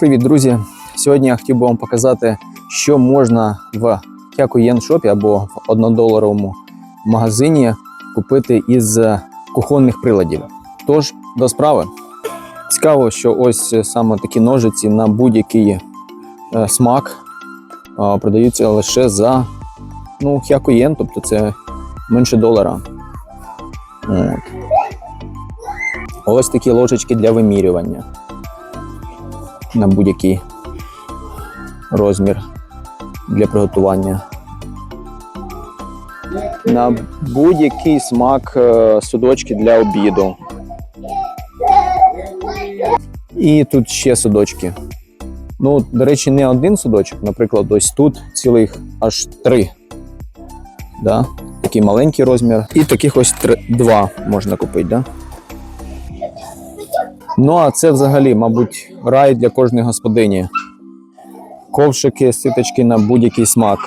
Привіт, друзі! Сьогодні я хотів би вам показати, що можна в Хякуєн шопі або в однодоларовому магазині купити із кухонних приладів. Тож, до справи. Цікаво, що ось саме такі ножиці на будь-який е, смак продаються лише за ну, хякуєн, тобто це менше долара. От. Ось такі ложечки для вимірювання на будь-який розмір для приготування. На будь-який смак е, судочки для обіду. І тут ще судочки. Ну, до речі, не один судочок, наприклад, ось тут цілих аж три. Да? Такий маленький розмір. І таких ось три, два можна купити. Да? Ну, а це взагалі, мабуть, рай для кожної господині. Ковшики, ситочки на будь-який смак.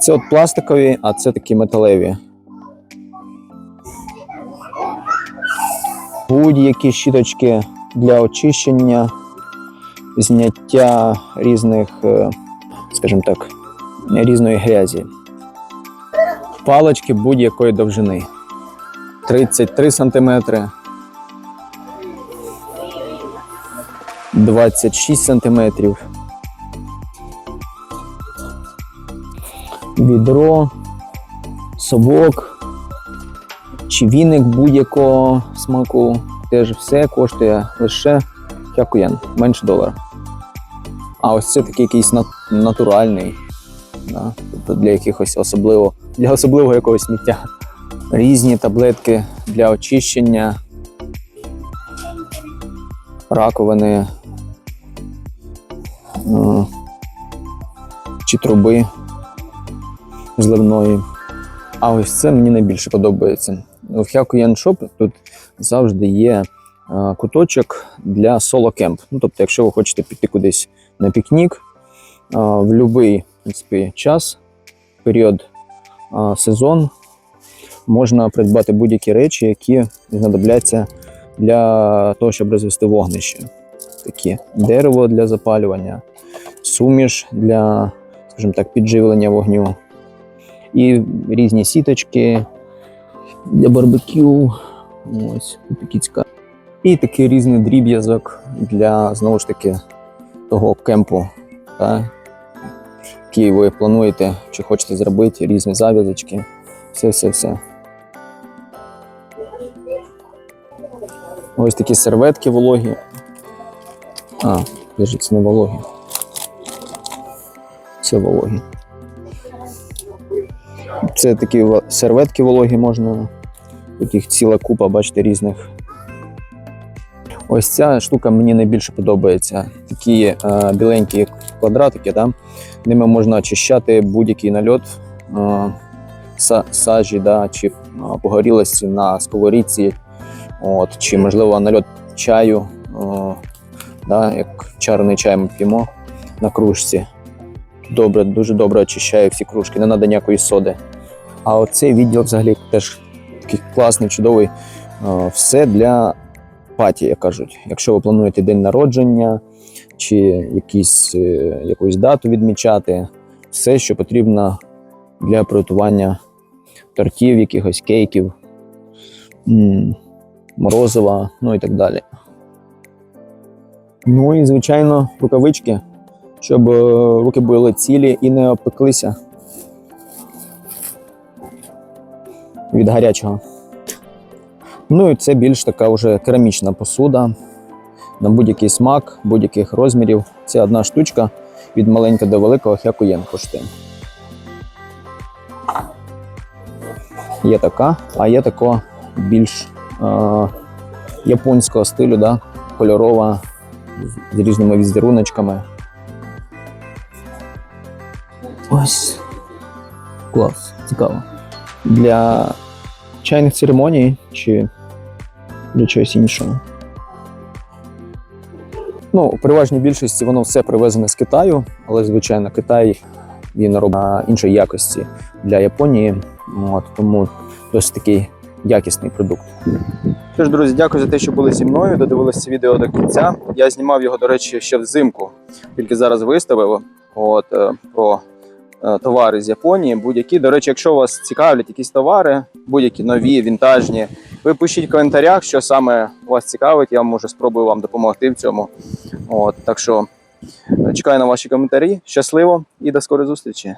Це от пластикові, а це такі металеві. Будь-які щіточки для очищення, зняття різних, е, скажімо так, різної грязі. Палочки будь-якої довжини. 33 см, 26 см. Відро, совок чи віник будь-якого смаку. Теж все коштує лише хякуєн, менше долара. А ось це такий якийсь натуральний. Да? Тобто для якихось особливо, для особливого якогось сміття. Різні таблетки для очищення, раковини чи труби зливної. А ось це мені найбільше подобається. В Хякуян Шоп тут завжди є е, куточок для соло-кемп. Ну, тобто, якщо ви хочете піти кудись на пікнік, е, в будь-який час, період е, сезон, можна придбати будь-які речі, які знадобляться для того, щоб розвести вогнище. Такі дерево для запалювання, суміш для, скажімо так, підживлення вогню, і різні сіточки для барбекю. Ось такі. І такий різний дріб'язок для знову ж таки того кемпу, та, який ви плануєте чи хочете зробити, різні зав'язочки. Все-все-все. Ось такі серветки вологі. А, подожди, це не вологі. Це вологі. Це такі серветки вологі можна. Тут їх ціла купа, бачите, різних. Ось ця штука мені найбільше подобається. Такі е, біленькі квадратики, да? ними можна очищати будь-який нальот е, сажі да? чи погорілості на сковорідці, от, чи, можливо, нальот чаю, е, да? як чарний чай ми п'ємо на кружці. Добре, дуже добре очищає всі кружки, не треба ніякої соди. А оцей відділ взагалі теж такий класний, чудовий. Е, Все для паті, як кажуть. Якщо ви плануєте день народження чи якісь, е, якусь дату відмічати, все, що потрібно для приготування тортів, якихось кейків, морозива, ну і так далі. Ну і, звичайно, рукавички, щоб е, руки були цілі і не опеклися. від гарячого. Ну і це більш така вже керамічна посуда на будь-який смак, будь-яких розмірів. Це одна штучка від маленького до великого хякуєн коштує. Є така, а є така більш японського стилю, да? кольорова, з- різними візеруночками. Ось. Клас, цікаво. Для чайних церемоній чи для чогось іншого. Ну, у переважній більшості воно все привезене з Китаю, але, звичайно, Китай він робить іншої якості для Японії. От, тому досить такий якісний продукт. Тож, друзі, дякую за те, що були зі мною. Додивилися це відео до кінця. Я знімав його, до речі, ще взимку, тільки зараз виставив. От е, про е, товари з Японії. Будь-які. До речі, якщо вас цікавлять якісь товари, будь-які нові, вінтажні, ви пишіть в коментарях, що саме вас цікавить. Я може спробую вам допомогти в цьому. От так що е, чекаю на ваші коментарі. Щасливо і до скорої зустрічі!